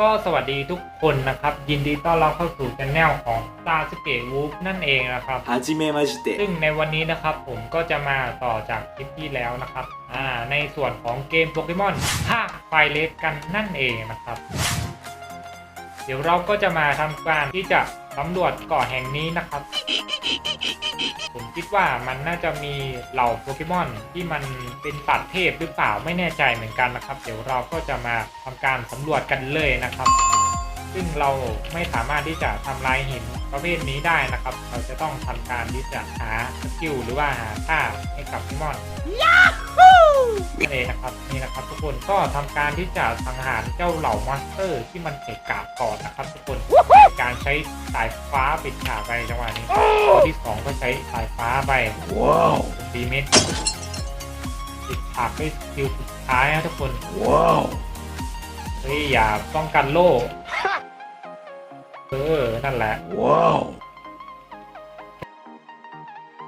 ก็สวัสดีทุกคนนะครับ ยินดีต้อนรับเข้าสู่ชนแนลของตาสเกะวูฟนั่นเองนะครับฮาจิเมมาจิเตซึ่งในวันนี้นะครับผมก็จะมาต่อจากคลิปที่แล้วนะครับอ่าในส่วนของเกมโปเกมอนภาคไฟเลสกันนั่นเองนะครับ เดี๋ยวเราก็จะมาทำการที่จะสำรวจเกาะแห่งนี้นะครับ ผมคิดว่ามันน่าจะมีเหล่าโปเกมอนที่มันเป็นสัตว์เทพหรือเปล่าไม่แน่ใจเหมือนกันนะครับ เดี๋ยวเราก็จะมาทำการสำรวจกันเลยนะครับ ซึ่งเราไม่สามารถที่จะทำลายหินประเภทนี้ได้นะครับ เราจะต้องทำการที่จะหาสกิลหรือว่าหาท่าให้กับโปเกมอน นั่นเองนะครับนี่นะครับ ทุกคนก็ทำการที่จะสังหารเจ้าเหล่ามอนสเตอร์ที่มันเกะกะก่อนนะครับ ทุกคนการใช้สายฟ้าปิดฉากไปจังหวะนี้ตัวที่สองก็ใช้สายฟ้าไปว้าวดีเมตรปิดฉากด้วยสกิลสุดท้ายนะทุกคนว้าวเฮ้ยอย่าป้องกันโล่เออ นั่นแหละ ว้าว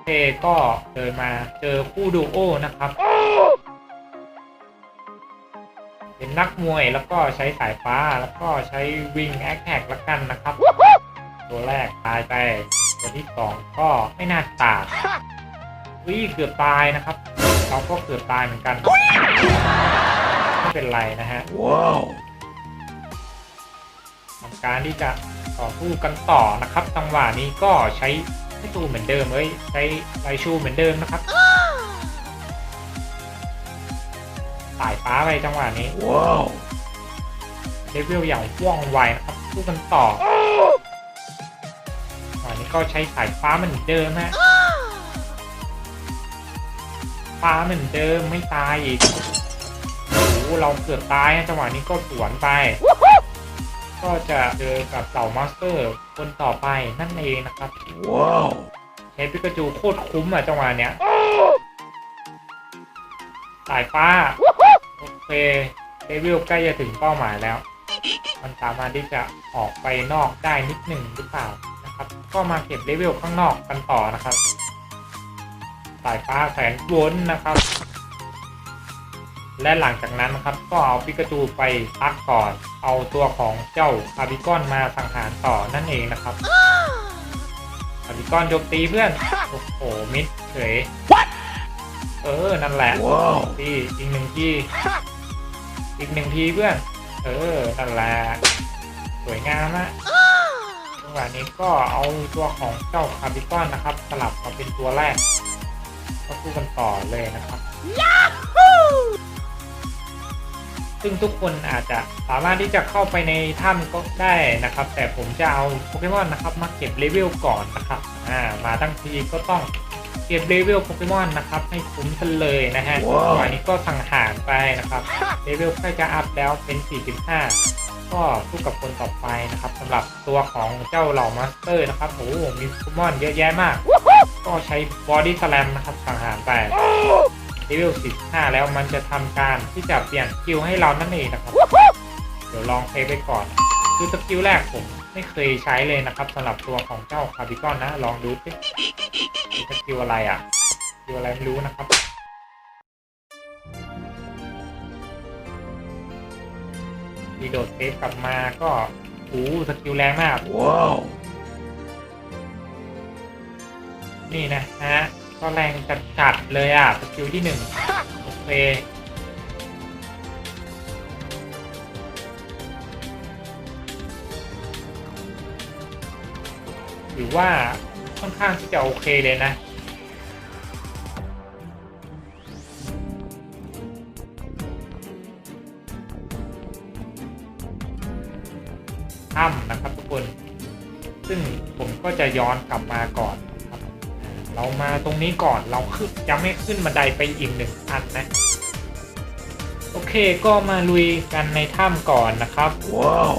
เทก็เดินมาเจอคู่ดูโอนะครับ เป็นนักมวยแล้วก็ใช้สายฟ้าแล้วก็ใช้วิงแอคแท็กละกันนะครับ ตัวแรกตายไป ตัวที่สองก็ไม่น่าตายวิเกือบตายนะครับเราก็เกือบตายเหมือนกันไม่เป็นไรนะฮะว้าวทำการที่จะต่อสู้กันต่อนะครับจังหวะนี้ก็ใช้ให้ตูเหมือนเดิมเอ้ยใช้ไรชูเหมือนเดิมนะครับ สายฟ้าไปจังหวะนี้ ว้าวเลเวลอย่างว่องไวนะครับสู้กันต่อจังหวะนี้ก็ใช้สายฟ้าเหมือนเดิมฮะฟ้าเหมือนเดิมไม่ตายอีกโอ้โหเราเกือบตายนะจังหวะนี้ก็สวนไป ก็จะเจอกับเหล่ามาสเตอร์คนต่อไปนั่นเองนะครับ ว้าวใช้ปิกาจูโคตรคุ้มอะจังหวะเนี้ยสายฟ้า โอเคเลเวลใกล้จะถึงเป้าหมายแล้ว มันสามารถที่จะออกไปนอกได้นิดหนึ่งหรือเปล่านะครับ ก็มาเก็บเลเวลข้างนอกกันต่อนะครับ สายฟ้าแสนวนนะครับ และหลังจากนั้นนะครับ ก็เอาปิกาจูไปพักก่อน เอาตัวของเจ้าคาบิกอนมาสังหารต่อนั่นเองนะครับคาบิกอนโจมตีเพื่อน โอ้โหมิดเฉย เออ นั่นแหละว้าวทีอีกหนึ่งทีอีกหนึ่งทีเพื่อน เออ นั่นแหละ สวยงามนะจังหวะนี้ก็เอาตัวของเจ้าคาบิกอนนะครับ สลับมาเป็นตัวแรก ก็สู้กันต่อเลยนะครับ ซึ่งทุกคนอาจจะสามารถที่จะเข้าไปในถ้ำก็ได้นะครับ แต่ผมจะเอาโปเกมอนนะครับ มาเก็บเลเวลก่อนนะครับ อ่า มาตั้งทีก็ต้อง เก็บเลเวลโปเกมอนนะครับ ให้คุ้มกันเลยนะฮะว้าวตอนนี้ก็สังหารไปนะครับเลเวลใกล้จะอัพแล้วเป็น 45 ก็สู้กับคนต่อไปนะครับสำหรับตัวของเจ้าเหล่ามาสเตอร์นะครับโอ้โหมีโปเกมอนเยอะแยะมาก ก็ใช้บอดี้สแลมนะครับสังหารไปเลเวล 15 แล้วมันจะทำการที่จะเปลี่ยนสกิลให้เรานั่นเองนะครับ เดี๋ยวลองเพลย์ไปก่อนคือสกิลแรกผมไม่เคยใช้เลยนะครับสำหรับตัวของเจ้าคาบิกอนนะ ลองดูสิมี สกิลอะไรอะสกิลอะไรไม่รู้นะครับดีโดดเซฟกลับมาก็โอ้โหสกิลแรงมาก ว้าว นี่นะฮะ ก็แรงจัดๆเลยอะ สกิลที่หนึ่งโอเคหรือว่า ค่อนข้างที่จะโอเคเลยนะถ้ำนะครับทุกคน ซึ่งผมก็จะย้อนกลับมาก่อนนะครับ เรามาตรงนี้ก่อนเราขึ้นจะไม่ขึ้นบันไดไปอีกหนึ่งอันนะ โอเคก็มาลุยกันในถ้ำก่อนนะครับ ว้าว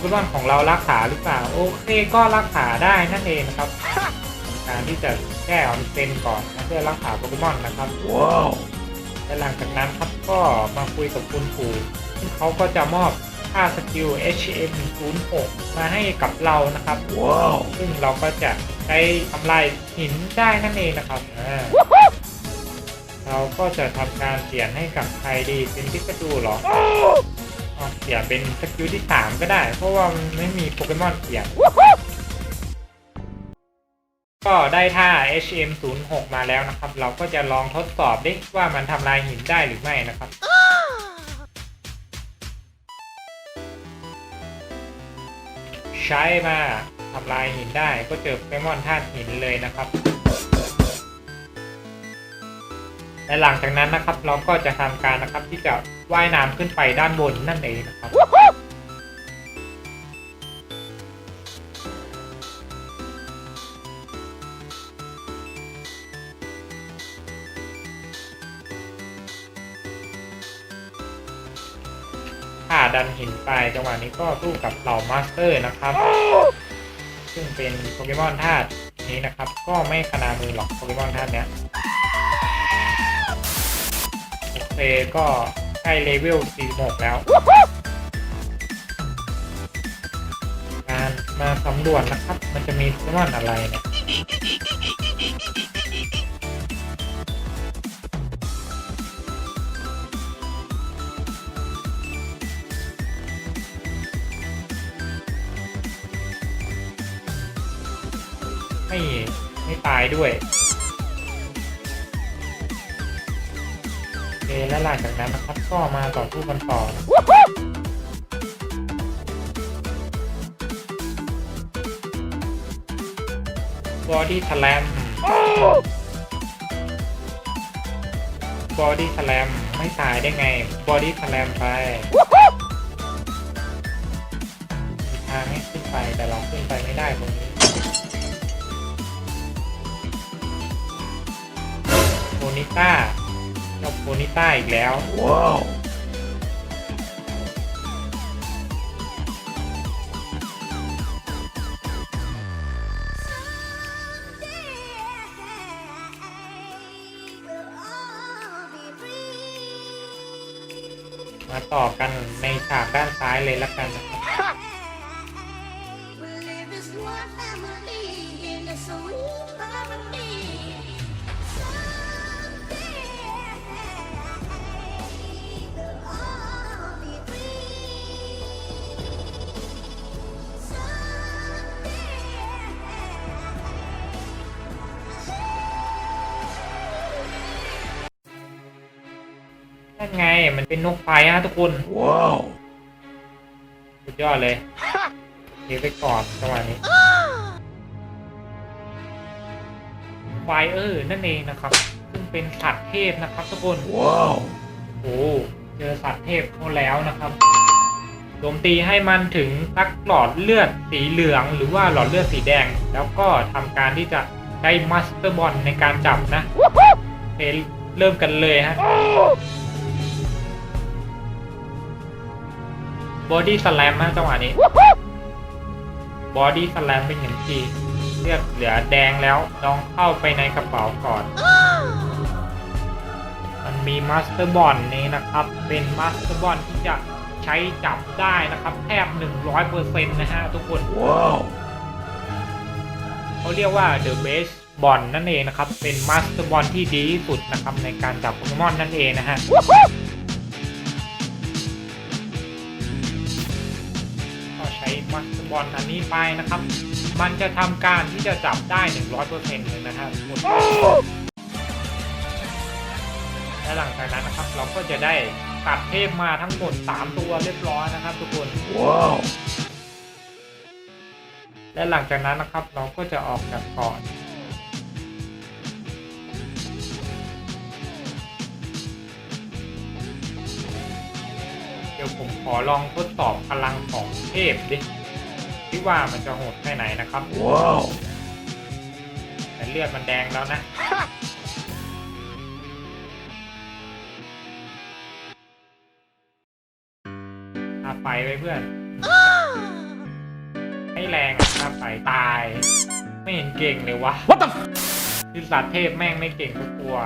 โปเกมอนของเรารักษาหรือเปล่า โอเคก็รักษาได้นั่นเองนะครับ การที่จะแก้ออนเซนก่อนนะเพื่อรักษาโปเกมอนนะครับว้าวและหลังจากนั้นครับก็มาคุยกับคุณปู่ซึ่งเขาก็จะมอบค่าสกิล HM06 มาให้กับเรานะครับว้าวซึ่งเราก็จะใช้ทำลายหินได้นั่นเองนะครับอ่าเราก็จะทำการเปลี่ยนให้กับใครดีเป็นพิกาจูเหรออ๋อ เปลี่ยนเป็นสกิลที่3ก็ได้ เพราะว่ามันไม่มีโปเกมอนเปลี่ยนก็ได้ท่า HM06 มาแล้วนะครับ เราก็จะลองทดสอบดิว่ามันทำลายหินได้หรือไม่นะครับใช้มาทำลายหินได้ก็เจอโปเกมอนธาตุหินเลยนะครับและหลังจากนั้นนะครับเราก็จะทำการนะครับที่จะ ว่ายน้ำขึ้นไปด้านบนนั่นเองนะครับ ถ้าดันหินไปจังหวะนี้ก็สู้กับเหล่ามาสเตอร์นะครับ ซึ่งเป็นโปเกมอนธาตุนี้นะครับ ก็ไม่ขนามือหรอกโปเกมอนธาตุเนี้ยโอเคก็ ใกล้เลเวล46แล้ว การมาสำรวจนะครับ มันจะมีโปเกมอนอะไรเนี่ยไม่ไม่ตายด้วย เคแล้วหลังจากนั้นนะครับก็มาต่อสู้กันต่อนะบอดี้สแลมบอดี้สแลมไม่ตายได้ไง บอดี้สแลมไปมีทางให้ขึ้นไปแต่เราขึ้นไปไม่ได้ตรงนี้โบนิต้า เจ้าโบนิต้าอีกแล้ว ว้าวมาต่อกันในฉากด้านซ้ายเลยละกันนะครับ นั่นไง มันเป็นนกไฟฮะทุกคน ว้าว สุดยอดเลยเดี๋ยวไปก่อนจังหวะนี้ ไฟเออร์นั่นเองนะครับ ซึ่งเป็นสัตว์เทพนะครับทุกคน ว้าว โอ้เจอสัตว์เทพเขาแล้วนะครับโจมตีให้มันถึงสักหลอดเลือดสีเหลือง หรือว่าหลอดเลือดสีแดง แล้วก็ทำการที่จะใช้มัสเตอร์บอลในการจับนะโอเคเริ่มกันเลยฮะ บอดี้สแลมฮะจังหวะนี้ บอดี้สแลมเป็นอย่างทีเลือดเหลือแดงแล้วลองเข้าไปในกระเป๋าก่อน มันมีมาสเตอร์บอลนี้นะครับ เป็นมาสเตอร์บอลที่จะใช้จับได้นะครับ แทบ 100%นะฮะทุกคน ว้าวเขาเรียกว่า The Best บอลนั่นเองนะครับ เป็นมาสเตอร์บอลที่ดีที่สุดนะครับในการจับโปเกมอนนั่นเองนะฮะ บอลอันนี้ไปนะครับ มันจะทำการที่จะจับได้ 100%เลยนะฮะทุกคนและหลังจากนั้นนะครับเราก็จะได้ตัดเทพมาทั้งหมด 3 ตัวเรียบร้อยนะครับ ทุกคนว้าวและหลังจากนั้นนะครับเราก็จะออกจากเกาะเดี๋ยวผมขอลองทดสอบพลังของเทพดิ ที่ว่ามันจะโหดแค่ไหนนะครับว้าวแต่เลือดมันแดงแล้วนะอาไฟไปเพื่อนไม่แรงอะถ้าไฟตาย ไม่เห็นเก่งเลยวะ What the คือสัตว์เทพแม่งไม่เก่งทุกตัว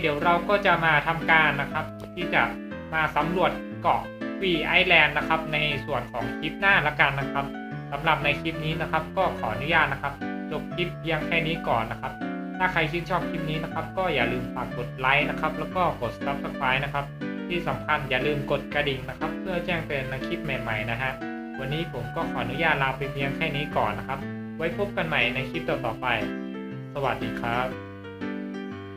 เดี๋ยวเราก็จะมาทำการนะครับ ที่จะมาสำรวจเกาะวีไอแลนด์นะครับ ในส่วนของคลิปหน้าละกันนะครับสำหรับในคลิปนี้นะครับ ก็ขออนุญาตนะครับจบคลิปเพียงแค่นี้ก่อนนะครับ ถ้าใครชื่นชอบคลิปนี้นะครับ ก็อย่าลืมฝากกดไลค์นะครับ แล้วก็กด subscribe นะครับ ที่สำคัญอย่าลืมกดกระดิ่งนะครับ เพื่อแจ้งเตือนในคลิปใหม่ๆนะฮะวันนี้ผมก็ขออนุญาตลาไปเพียงแค่นี้ก่อนนะครับ ไว้พบกันใหม่ในคลิปต่อๆไป สวัสดีครับ